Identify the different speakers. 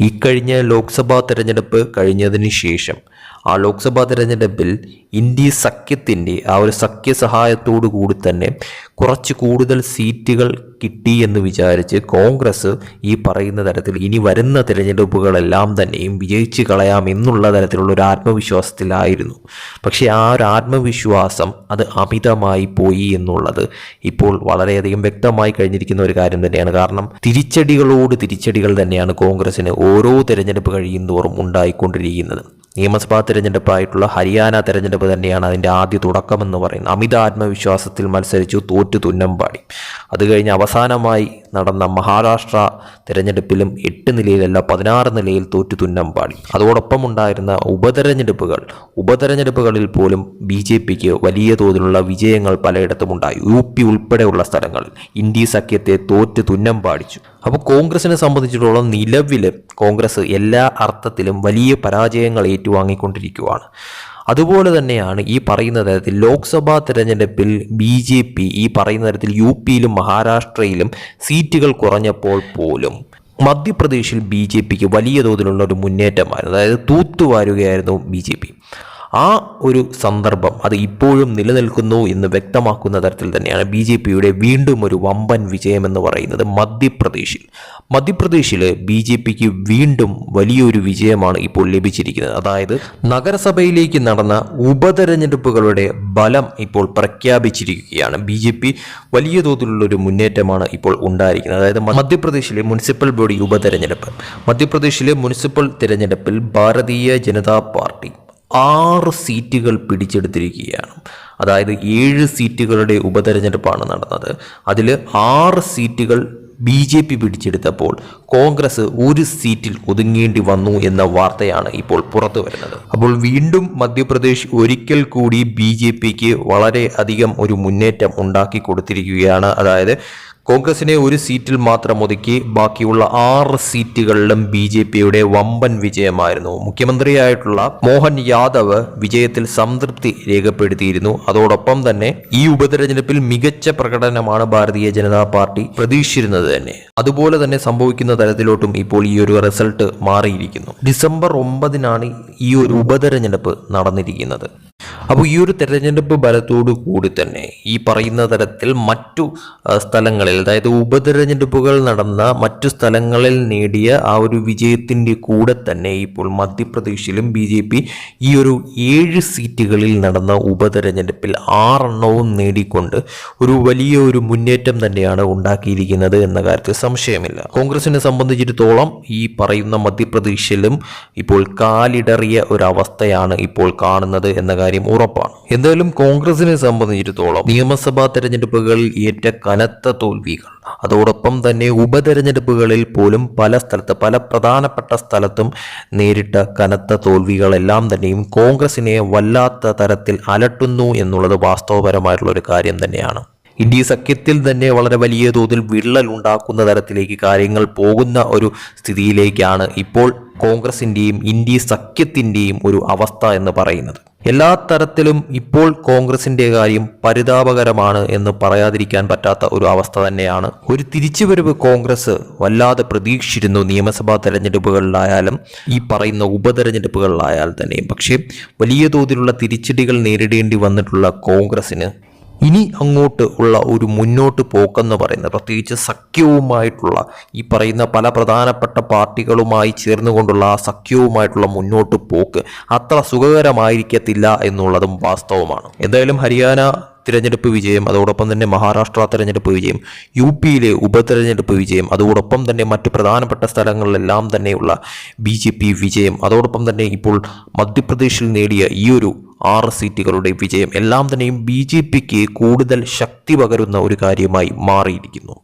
Speaker 1: ഇക്കഴിഞ്ഞ ലോക്സഭാ തെരഞ്ഞെടുപ്പ് കഴിഞ്ഞതിന് ശേഷം ആ ലോക്സഭാ തെരഞ്ഞെടുപ്പിൽ ഇന്ത്യ സഖ്യത്തിന്റെ ആ ഒരു സഖ്യ സഹായത്തോടു കൂടി തന്നെ കുറച്ച് കൂടുതൽ സീറ്റുകൾ കിട്ടി എന്ന് വിചാരിച്ച് കോൺഗ്രസ് ഈ പറയുന്ന തരത്തിൽ ഇനി വരുന്ന തിരഞ്ഞെടുപ്പുകളെല്ലാം തന്നെയും വിജയിച്ച് കളയാം എന്നുള്ള തരത്തിലുള്ള ഒരു ആത്മവിശ്വാസത്തിലായിരുന്നു. പക്ഷേ ആ ഒരു ആത്മവിശ്വാസം അത് അമിതമായി പോയി എന്നുള്ളത് ഇപ്പോൾ വളരെയധികം വ്യക്തമായി കഴിഞ്ഞിരിക്കുന്ന ഒരു കാര്യം തന്നെയാണ്. കാരണം തിരിച്ചടികളോട് തിരിച്ചടികൾ തന്നെയാണ് കോൺഗ്രസിന് ഓരോ തിരഞ്ഞെടുപ്പ് കഴിയുന്തോറും ഉണ്ടായിക്കൊണ്ടിരിക്കുന്നത്. നിയമസഭാ തിരഞ്ഞെടുപ്പായിട്ടുള്ള ഹരിയാന തിരഞ്ഞെടുപ്പ് തന്നെയാണ് അതിന്റെ ആദ്യ തുടക്കമെന്ന് പറയുന്നത്. അമിത ആത്മവിശ്വാസത്തിൽ മത്സരിച്ചു തോറ്റു തുന്നമ്പാടി. അത് കഴിഞ്ഞ് അവസാനമായി നടന്ന മഹാരാഷ്ട്ര തിരഞ്ഞെടുപ്പിലും എട്ട് നിലയിലല്ല പതിനാറ് നിലയിൽ തോറ്റു തുന്നം പാടി. അതോടൊപ്പം ഉണ്ടായിരുന്ന ഉപതെരഞ്ഞെടുപ്പുകൾ ഉപതെരഞ്ഞെടുപ്പുകളിൽ പോലും ബി ജെ പിക്ക് വലിയ തോതിലുള്ള വിജയങ്ങൾ പലയിടത്തും ഉണ്ടായി യു പി ഉൾപ്പെടെയുള്ള സ്ഥലങ്ങളിൽ ഇന്ത്യ സഖ്യത്തെ തോറ്റ് തുന്നം പാടിച്ചു. അപ്പോൾ കോൺഗ്രസിനെ സംബന്ധിച്ചിടത്തോളം നിലവിൽ കോൺഗ്രസ് എല്ലാ അർത്ഥത്തിലും വലിയ പരാജയങ്ങൾ ഏറ്റുവാങ്ങിക്കൊണ്ടിരിക്കുകയാണ് അതുപോലെ തന്നെയാണ് ഈ പറയുന്ന തരത്തിൽ ലോക്സഭാ തെരഞ്ഞെടുപ്പിൽ ബി ജെ പി ഈ പറയുന്ന തരത്തിൽ യു പിയിലും മഹാരാഷ്ട്രയിലും സീറ്റുകൾ കുറഞ്ഞപ്പോൾ പോലും മധ്യപ്രദേശിൽ ബി ജെ പിക്ക് വലിയ തോതിലുള്ള ഒരു മുന്നേറ്റമായിരുന്നു. അതായത് തൂത്തുവാരുകയായിരുന്നു ബി ജെ പി. ആ ഒരു സന്ദർഭം അത് ഇപ്പോഴും നിലനിൽക്കുന്നു എന്ന് വ്യക്തമാക്കുന്ന തരത്തിൽ തന്നെയാണ് ബി ജെ പിയുടെ വീണ്ടും ഒരു വമ്പൻ വിജയമെന്ന് പറയുന്നത് മധ്യപ്രദേശിൽ. മധ്യപ്രദേശിൽ ബി ജെ പിക്ക് വീണ്ടും വലിയൊരു വിജയമാണ് ഇപ്പോൾ ലഭിച്ചിരിക്കുന്നത്. അതായത് നഗരസഭയിലേക്ക് നടന്ന ഉപതെരഞ്ഞെടുപ്പുകളുടെ ബലം ഇപ്പോൾ പ്രഖ്യാപിച്ചിരിക്കുകയാണ്. ബി ജെ പി വലിയ തോതിലുള്ള ഒരു മുന്നേറ്റമാണ് ഇപ്പോൾ ഉണ്ടായിരിക്കുന്നത്. അതായത് മധ്യപ്രദേശിലെ മുനിസിപ്പൽ ബോഡി ഉപതെരഞ്ഞെടുപ്പ്. മധ്യപ്രദേശിലെ മുനിസിപ്പൽ തിരഞ്ഞെടുപ്പിൽ ഭാരതീയ ജനതാ പാർട്ടി ആറ് സീറ്റുകൾ പിടിച്ചെടുത്തിരിക്കുകയാണ്. അതായത് ഏഴ് സീറ്റുകളുടെ ഉപതെരഞ്ഞെടുപ്പാണ് നടന്നത്. അതിൽ ആറ് സീറ്റുകൾ ബി ജെ പി പിടിച്ചെടുത്തപ്പോൾ കോൺഗ്രസ് ഒരു സീറ്റിൽ ഒതുങ്ങേണ്ടി വന്നു എന്ന വാർത്തയാണ് ഇപ്പോൾ പുറത്തു വരുന്നത്. അപ്പോൾ വീണ്ടും മധ്യപ്രദേശ് ഒരിക്കൽ കൂടി ബി ജെ പിക്ക് വളരെ അധികം ഒരു മുന്നേറ്റം ഉണ്ടാക്കി കൊടുത്തിരിക്കുകയാണ്. അതായത് കോൺഗ്രസിനെ ഒരു സീറ്റിൽ മാത്രം ഒതുക്കി ബാക്കിയുള്ള ആറ് സീറ്റുകളിലും ബി ജെ പിയുടെ വമ്പൻ വിജയമായിരുന്നു. മുഖ്യമന്ത്രിയായിട്ടുള്ള മോഹൻ യാദവ് വിജയത്തിൽ സംതൃപ്തി രേഖപ്പെടുത്തിയിരുന്നു. അതോടൊപ്പം തന്നെ ഈ ഉപതെരഞ്ഞെടുപ്പിൽ മികച്ച പ്രകടനമാണ് ഭാരതീയ ജനതാ പാർട്ടി പ്രതീക്ഷിച്ചിരുന്നത് തന്നെ. അതുപോലെ തന്നെ സംഭവിക്കുന്ന തരത്തിലോട്ടും ഇപ്പോൾ ഈ ഒരു റിസൾട്ട് മാറിയിരിക്കുന്നു. ഡിസംബർ ഒമ്പതിനാണ് ഈ ഒരു ഉപതെരഞ്ഞെടുപ്പ് നടന്നിരിക്കുന്നത്. അപ്പോൾ ഈ ഒരു തെരഞ്ഞെടുപ്പ് ഫലത്തോടു കൂടി തന്നെ ഈ പറയുന്ന തരത്തിൽ മറ്റു സ്ഥലങ്ങളിൽ അതായത് ഉപതെരഞ്ഞെടുപ്പുകൾ നടന്ന മറ്റു സ്ഥലങ്ങളിൽ നേടിയ ആ ഒരു വിജയത്തിന്റെ കൂടെ തന്നെ ഇപ്പോൾ മധ്യപ്രദേശിലും ബി ജെ പി ഈ ഒരു ഏഴ് സീറ്റുകളിൽ നടന്ന ഉപതെരഞ്ഞെടുപ്പിൽ ആറെണ്ണവും നേടിക്കൊണ്ട് ഒരു വലിയ ഒരു മുന്നേറ്റം തന്നെയാണ് ഉണ്ടാക്കിയിരിക്കുന്നത് എന്ന കാര്യത്തിൽ സംശയമില്ല. കോൺഗ്രസിനെ സംബന്ധിച്ചിടത്തോളം ഈ പറയുന്ന മധ്യപ്രദേശിലും ഇപ്പോൾ കാലിടറിയ ഒരവസ്ഥയാണ് ഇപ്പോൾ കാണുന്നത് എന്ന കാര്യം ഉറപ്പാണ്. എന്തായാലും കോൺഗ്രസിനെ സംബന്ധിച്ചിടത്തോളം നിയമസഭാ തെരഞ്ഞെടുപ്പുകളിൽ ഏറ്റ കനത്ത തോൽവികൾ. അതോടൊപ്പം തന്നെ ഉപതെരഞ്ഞെടുപ്പുകളിൽ പോലും പല സ്ഥലത്ത് പല പ്രധാനപ്പെട്ട സ്ഥലത്തും നേരിട്ട കനത്ത തോൽവികളെല്ലാം തന്നെയും കോൺഗ്രസിനെ വല്ലാത്ത തരത്തിൽ അലട്ടുന്നു എന്നുള്ളത് വാസ്തവപരമായിട്ടുള്ള ഒരു കാര്യം തന്നെയാണ്. ഇന്ത്യ സഖ്യത്തിൽ തന്നെ വളരെ വലിയ തോതിൽ വിള്ളൽ ഉണ്ടാക്കുന്ന തരത്തിലേക്ക് കാര്യങ്ങൾ പോകുന്ന ഒരു സ്ഥിതിയിലേക്കാണ് ഇപ്പോൾ കോൺഗ്രസിന്റെയും ഇന്ത്യ സഖ്യത്തിന്റെയും ഒരു അവസ്ഥ എന്ന് പറയുന്നത്. എല്ലാ തരത്തിലും ഇപ്പോൾ കോൺഗ്രസിന്റെ കാര്യം പരിതാപകരമാണ് എന്ന് പറയാതിരിക്കാൻ പറ്റാത്ത ഒരു അവസ്ഥ തന്നെയാണ്. ഒരു തിരിച്ചുവരവ് കോൺഗ്രസ് വല്ലാതെ പ്രതീക്ഷിച്ചിരുന്നു നിയമസഭാ തെരഞ്ഞെടുപ്പുകളിലായാലും ഈ പറയുന്ന ഉപതെരഞ്ഞെടുപ്പുകളിലായാൽ തന്നെയും. പക്ഷേ വലിയ തോതിലുള്ള തിരിച്ചടികൾ നേരിടേണ്ടി വന്നിട്ടുള്ള കോൺഗ്രസിന് ഇനി അങ്ങോട്ട് ഉള്ള ഒരു മുന്നോട്ട് പോക്കെന്ന് പറയുന്നത് പ്രത്യേകിച്ച് സഖ്യവുമായിട്ടുള്ള ഈ പറയുന്ന പല പ്രധാനപ്പെട്ട പാർട്ടികളുമായി ചേർന്നുകൊണ്ടുള്ള ആ സഖ്യവുമായിട്ടുള്ള മുന്നോട്ട് പോക്ക് അത്ര സുഖകരമായിരിക്കത്തില്ല എന്നുള്ളതും വാസ്തവമാണ്. എന്തായാലും ഹരിയാന തിരഞ്ഞെടുപ്പ് വിജയം അതോടൊപ്പം തന്നെ മഹാരാഷ്ട്ര തിരഞ്ഞെടുപ്പ് വിജയം യു പിയിലെ ഉപതെരഞ്ഞെടുപ്പ് വിജയം അതോടൊപ്പം തന്നെ മറ്റ് പ്രധാനപ്പെട്ട സ്ഥലങ്ങളിലെല്ലാം തന്നെയുള്ള ബി ജെ പി വിജയം അതോടൊപ്പം തന്നെ ഇപ്പോൾ മധ്യപ്രദേശിൽ നേടിയ ഈ ഒരു ആറ് സീറ്റുകളുടെ വിജയം എല്ലാം തന്നെയും ബി ജെ പിക്ക് കൂടുതൽ ശക്തി പകരുന്ന ഒരു കാര്യമായി മാറിയിരിക്കുന്നു.